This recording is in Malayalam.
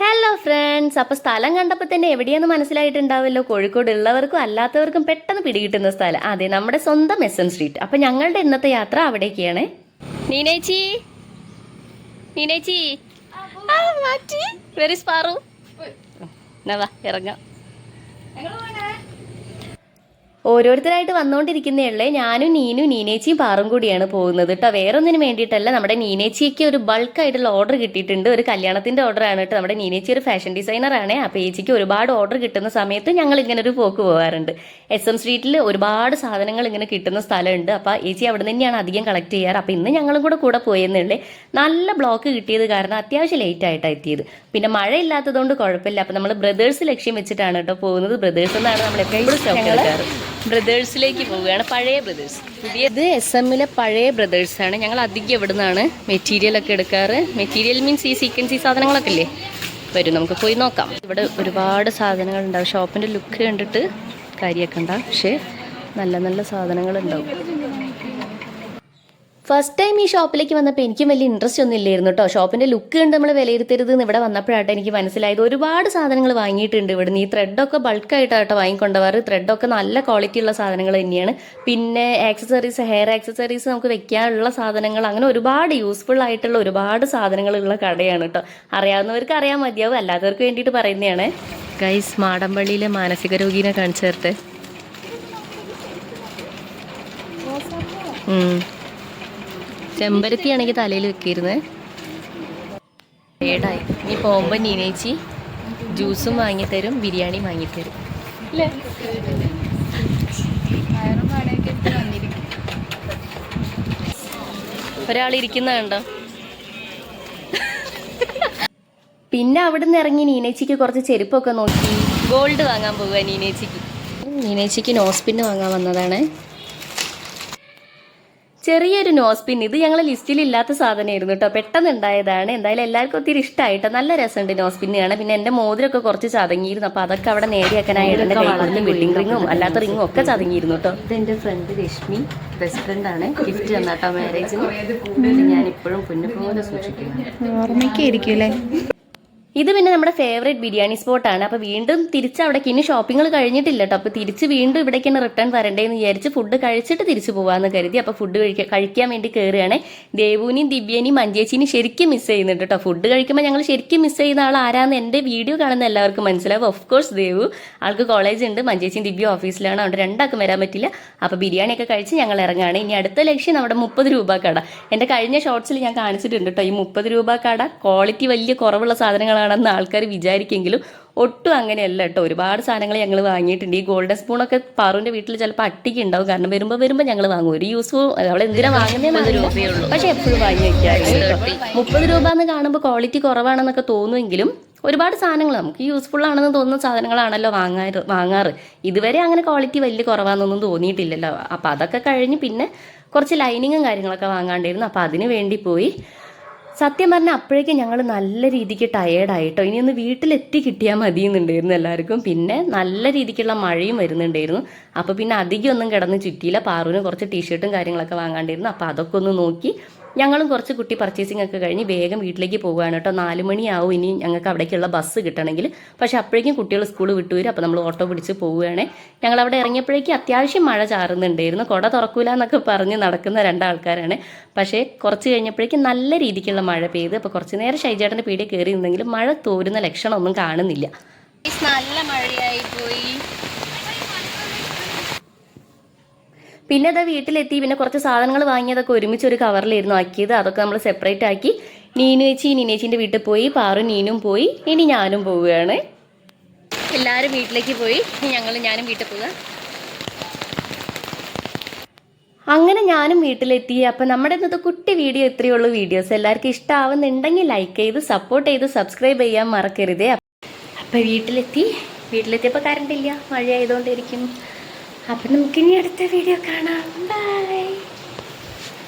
ഹലോ ഫ്രണ്ട്സ് അപ്പോൾ സ്ഥലം കണ്ടപ്പോൾ തന്നെ എവിടെയെന്ന് മനസ്സിലായിട്ടുണ്ടാവല്ലോ കോഴിക്കോട് ഉള്ളവർക്കും അല്ലാത്തവർക്കും പെട്ടെന്ന് പിടികിട്ടുന്ന സ്ഥലം. അതെ നമ്മുടെ സ്വന്തം എസ് എൻ സ്ട്രീറ്റ്. അപ്പോൾ ഞങ്ങളുടെ ഇന്നത്തെ യാത്ര അവിടേക്കാണ്. നീനേച്ചി? നീനേച്ചി? വെരി സ്പാറു എന്നാ ഇറങ്ങാം. ഓരോരുത്തരായിട്ട് ഉള്ളേ ഞാനും നീനും നീനേച്ചിയും പാറും കൂടിയാണ് പോകുന്നത് കേട്ടോ. വേറെ ഒന്നിനും വേണ്ടിയിട്ടല്ല നമ്മുടെ നീനേച്ചിക്ക് ഒരു ബൾക്ക് ആയിട്ടുള്ള ഓർഡർ കിട്ടിയിട്ടുണ്ട്. ഒരു കല്യാണത്തിന്റെ ഓർഡർ ആണ് കേട്ടോ. നമ്മുടെ നീനേച്ചി ഒരു ഫാഷൻ ഡിസൈനർ ആണ്. അപ്പോൾ ഏച്ചിക്ക് ഒരുപാട് ഓർഡർ കിട്ടുന്ന സമയത്ത് ഞങ്ങൾ ഇങ്ങനെ ഒരു പോക്ക് പോകാറുണ്ട്. എസ് എം സ്ട്രീറ്റിൽ ഒരുപാട് സാധനങ്ങൾ ഇങ്ങനെ കിട്ടുന്ന സ്ഥലമുണ്ട്. അപ്പോൾ ഏച്ചി അവിടെ തന്നെയാണ് അധികം കളക്ട് ചെയ്യാറ്. അപ്പോൾ ഇന്ന് ഞങ്ങളും കൂടെ കൂടെ പോയെന്നുള്ളേ നല്ല ബ്ലോക്ക് കിട്ടിയത് കാരണം അത്യാവശ്യം ലേറ്റ് ആയിട്ടാണ് എത്തിയത്. പിന്നെ മഴ ഇല്ലാത്തതുകൊണ്ട് കുഴപ്പമില്ല. അപ്പോൾ നമ്മൾ ബ്രദേഴ്സ് ലക്ഷ്യം വെച്ചിട്ടാണ് കേട്ടോ പോകുന്നത്. ബ്രദേഴ്സ് എന്നാണ് നമ്മൾ എപ്പോഴും സ്റ്റോപ്പ് എടുക്കാറ് ബ്രദേഴ്സിലേക്ക് പോവുകയാണ് പഴയ ബ്രദേഴ്സ്. പുതിയത് എസ് എമ്മിലെ പഴയ ബ്രദേഴ്സ് ആണ് ഞങ്ങൾ അധികം ഇവിടെ നിന്നാണ് മെറ്റീരിയൽ ഒക്കെ എടുക്കാറ്? മെറ്റീരിയൽ മീൻസ് ഈ സീക്വൻസി സാധനങ്ങളൊക്കെ ഇല്ലേ? വരും നമുക്ക് പോയി നോക്കാം. ഇവിടെ ഒരുപാട് സാധനങ്ങൾ ഉണ്ടാവും ഷോപ്പിന്റെ ലുക്ക് കണ്ടിട്ട് കാര്യമൊക്കെ ഉണ്ടാവും പക്ഷേ നല്ല നല്ല സാധനങ്ങൾ ഉണ്ടാവും ഫസ്റ്റ് ടൈം ഈ ഷോപ്പിലേക്ക് വന്നപ്പോൾ എനിക്കും വലിയ ഇൻട്രസ്റ്റ് ഒന്നും ഇല്ലായിരുന്നു കേട്ടോ ഷോപ്പിന്റെ ലുക്ക് കണ്ട് നമ്മൾ വിലയിരുത്തരുത് എന്ന് ഇവിടെ വന്നപ്പോഴാട്ടെ എനിക്ക് മനസ്സിലായത്. ഒരുപാട് സാധനങ്ങൾ വാങ്ങിയിട്ടുണ്ട് ഇവിടുന്ന്. ഈ ത്രെഡൊക്കെ ബൾക്കായിട്ടാട്ടോ വാങ്ങിക്കൊണ്ടുപോകാറ് ത്രെഡൊക്കെ നല്ല ക്വാളിറ്റി ഉള്ള സാധനങ്ങൾ തന്നെയാണ്. പിന്നെ ആക്സസറീസ് ഹെയർ ആക്സസറീസ് നമുക്ക് വെക്കാനുള്ള സാധനങ്ങൾ അങ്ങനെ ഒരുപാട് യൂസ്ഫുൾ ആയിട്ടുള്ള ഒരുപാട് സാധനങ്ങളുള്ള കടയാണ് കേട്ടോ അറിയാവുന്നവർക്ക് അറിയാൻ മതിയാവും. അല്ലാത്തവർക്ക് വേണ്ടിയിട്ട് പറയുന്നതാണ്. ഗൈസ് മാടമ്പള്ളിയിലെ മാനസിക രോഗീനെ കാണിച്ചു തരട്ടെ. ചെമ്പരത്തിയാണെങ്കിൽ തലയിൽ വെക്കിയിരുന്നേ. ഏടായി. നീ പോകുമ്പോൾ നീനേച്ചി ജ്യൂസും വാങ്ങിത്തരും ബിരിയാണി വാങ്ങിത്തരും അല്ലേ? ഒരാൾ ഇരിക്കുന്ന കണ്ടോ? പിന്നെ അവിടുന്ന് നിന്ന് ഇറങ്ങി നീനേച്ചിക്ക് കുറച്ച് ചെരുപ്പൊക്കെ നോക്കി. ഗോൾഡ് വാങ്ങാൻ പോവുക നീനേച്ചിക്ക്. നീനേച്ചിക്ക് നോസ്പിന്ന് വാങ്ങാൻ വന്നതാണ്. ചെറിയൊരു നോസ്പിൻ ഇത് ഞങ്ങളെ ലിസ്റ്റിൽ ഇല്ലാത്ത സാധനമായിരുന്നു കേട്ടോ പെട്ടെന്ന് ഉണ്ടായതാണ്. എന്തായാലും എല്ലാവർക്കും ഒത്തിരി ഇഷ്ടമായിട്ടോ നല്ല രസമുണ്ട് നോസ്പിന്നാണ് പിന്നെ എന്റെ മോതിരൊക്കെ കുറച്ച് ചതങ്ങിയിരുന്നു. അപ്പോൾ അതൊക്കെ അവിടെ നേടിയാക്കാനായിട്ട് എന്റെ കൈകളിലും വെഡിങ് റിങ്ങും അല്ലാത്ത റിങ്ങും ഒക്കെ ചതങ്ങിയിരുന്നു കേട്ടോ ഇത് എന്റെ ഫ്രണ്ട് രശ്മി ബെസ്റ്റ് ഫ്രണ്ട് ആണ്. ഗിഫ്റ്റ് തന്നാട്ടോ മാരേജിന് ഞാൻ ഇപ്പോഴും പുന്നപ്പോലെ സൂക്ഷിക്കുന്നു ഓർമ്മയ്ക്കായിരിക്കും അല്ലേ? ഇത് പിന്നെ നമ്മുടെ ഫേവറേറ്റ് ബിരിയാണി സ്പോട്ടാണ് അപ്പോൾ വീണ്ടും തിരിച്ച് അവിടേക്ക് ഇനി ഷോപ്പിങ്ങൾ കഴിഞ്ഞിട്ടില്ല കേട്ടോ അപ്പോൾ തിരിച്ച് വീണ്ടും ഇവിടേക്ക് തന്നെ റിട്ടേൺ വരണ്ടേന്ന് വിചാരിച്ച് ഫുഡ് കഴിച്ചിട്ട് തിരിച്ചു പോകാമെന്ന് കരുതി. അപ്പോൾ ഫുഡ് കഴിക്കാൻ കഴിക്കാൻ വേണ്ടി കയറുകയാണ് ദേവുവിനെയും ദിവ്യനെയും മഞ്ചേച്ചിനെയും ശരിക്കും മിസ് ചെയ്യുന്നുണ്ട് കേട്ടോ ഫുഡ് കഴിക്കുമ്പോൾ ഞങ്ങൾ ശരിക്കും മിസ് ചെയ്യുന്ന ആൾ ആരാന്ന് എന്റെ വീഡിയോ കാണുന്ന എല്ലാവർക്കും മനസ്സിലാവും. ഓഫ് കോഴ്സ് ദേവു ആൾക്ക് കോളേജ് ഉണ്ട്. മഞ്ചേച്ചിയും ദിവ്യ ഓഫീസിലാണ് അതുകൊണ്ട് രണ്ടാൾക്കും വരാൻ പറ്റില്ല. അപ്പോൾ ബിരിയാണിയൊക്കെ കഴിച്ച് ഞങ്ങൾ ഇറങ്ങുകയാണ് ഇനി അടുത്ത ലക്ഷ്യം നമ്മുടെ മുപ്പത് രൂപ കട. എന്റെ കഴിഞ്ഞ ഷോർട്സിൽ ഞാൻ കാണിച്ചിട്ടുണ്ട് കേട്ടോ ഈ മുപ്പത് രൂപ കട ക്വാളിറ്റി വലിയ കുറവുള്ള സാധനങ്ങളാണെന്ന് ആൾക്കാർ വിചാരിക്കെങ്കിലും ഒട്ടും അങ്ങനെയല്ല കേട്ടോ. ഒരുപാട് സാധനങ്ങൾ ഞങ്ങൾ വാങ്ങിയിട്ടുണ്ട്. ഈ ഗോൾഡൻ സ്പൂണൊക്കെ പാറുവിന്റെ വീട്ടിൽ ചിലപ്പോൾ അട്ടിക്ക് ഉണ്ടാവും. കാരണം വരുമ്പോൾ വരുമ്പോൾ ഞങ്ങൾ വാങ്ങും. ഒരു യൂസ്ഫുൾ അവൾ എന്തിനാ വാങ്ങുന്നതെന്ന് രൂപയുള്ളൂ പക്ഷെ എപ്പോഴും വാങ്ങി വെക്കാറുണ്ട് കേട്ടോ. മുപ്പത് രൂപ എന്ന് കാണുമ്പോൾ ക്വാളിറ്റി കുറവാണെന്നൊക്കെ തോന്നുമെങ്കിലും ഒരുപാട് സാധനങ്ങൾ നമുക്ക് യൂസ്ഫുൾ ആണെന്ന് തോന്നുന്ന സാധനങ്ങളാണല്ലോ വാങ്ങാറ് വാങ്ങാറ്. ഇതുവരെ അങ്ങനെ ക്വാളിറ്റി വലിയ കുറവാണെന്നൊന്നും തോന്നിയിട്ടില്ലല്ലോ. അപ്പം അതൊക്കെ കഴിഞ്ഞ് പിന്നെ കുറച്ച് ലൈനിങ്ങും കാര്യങ്ങളൊക്കെ വാങ്ങാണ്ടായിരുന്നു അപ്പം അതിന് വേണ്ടി പോയി സത്യം പറഞ്ഞാൽ അപ്പോഴേക്കും ഞങ്ങൾ നല്ല രീതിക്ക് ടയേർഡായിട്ടോ ഇനിയൊന്ന് വീട്ടിലെത്തി കിട്ടിയാൽ മതി എന്നുണ്ടായിരുന്നു എല്ലാവർക്കും. പിന്നെ നല്ല രീതിക്കുള്ള മഴയും വരുന്നുണ്ടായിരുന്നു. അപ്പോൾ പിന്നെ അധികം ഒന്നും കിടന്ന് ചുറ്റിയില്ല. പാറുവിന് കുറച്ച് ടീഷർട്ടും കാര്യങ്ങളൊക്കെ വാങ്ങാണ്ടിരുന്നു. അപ്പോൾ അതൊക്കെ ഒന്ന് നോക്കി ഞങ്ങളും കുറച്ച് കുട്ടി പർച്ചേസിംഗ് ഒക്കെ കഴിഞ്ഞ് വേഗം വീട്ടിലേക്ക് പോവുകയാണ് കേട്ടോ. നാല് മണിയാവും ഇനി ഞങ്ങൾക്ക് അവിടേക്കുള്ള ബസ് കിട്ടണമെങ്കിൽ. പക്ഷേ അപ്പോഴേക്കും കുട്ടികൾ സ്കൂൾ വിട്ടു വരും. അപ്പോൾ നമ്മൾ ഓട്ടോ പിടിച്ച് പോവുകയാണ്. ഞങ്ങൾ അവിടെ ഇറങ്ങിയപ്പോഴേക്കും അത്യാവശ്യം മഴ ചാറുന്നുണ്ടായിരുന്നു. കുട തുറക്കൂല എന്നൊക്കെ പറഞ്ഞ് നടക്കുന്ന രണ്ടാൾക്കാരാണ്. പക്ഷേ കുറച്ച് കഴിഞ്ഞപ്പോഴേക്കും നല്ല രീതിക്കുള്ള മഴ പെയ്ത്. അപ്പോൾ കുറച്ച് നേരം ഷൈജേട്ടന്റെ പീടിയ കയറി നിന്നെങ്കിലും മഴ തോരുന്ന ലക്ഷണമൊന്നും കാണുന്നില്ല. നല്ല മഴയായി പോയി. പിന്നെ അത് വീട്ടിലെത്തി പിന്നെ കുറച്ച് സാധനങ്ങൾ വാങ്ങിയതൊക്കെ ഒരുമിച്ച് ഒരു കവറിലായിരുന്നു ആക്കിയത്. അതൊക്കെ നമ്മൾ സെപ്പറേറ്റ് ആക്കി നീനുവേച്ചി നീനേച്ചിന്റെ വീട്ടിൽ പോയി പാറു നീനും പോയി ഇനി ഞാനും പോവുകയാണ്. എല്ലാവരും വീട്ടിലേക്ക് പോയി ഞങ്ങൾ ഞാനും വീട്ടിൽ പോവുക. അങ്ങനെ ഞാനും വീട്ടിലെത്തി. അപ്പം നമ്മുടെ ഇന്നത്തെ കുട്ടി വീഡിയോ ഇത്രയേ ഉള്ളൂ. വീഡിയോസ് എല്ലാവർക്കും ഇഷ്ടമാവുന്നുണ്ടെങ്കിൽ ലൈക്ക് ചെയ്ത് സപ്പോർട്ട് ചെയ്ത് സബ്സ്ക്രൈബ് ചെയ്യാൻ മറക്കരുതേ. അപ്പം വീട്ടിലെത്തി. വീട്ടിലെത്തിയപ്പോൾ കറണ്ട് ഇല്ല. മഴ ആയതുകൊണ്ടിരിക്കും അപ്പം നമുക്കിനി അടുത്ത വീഡിയോ കാണാം. ബൈ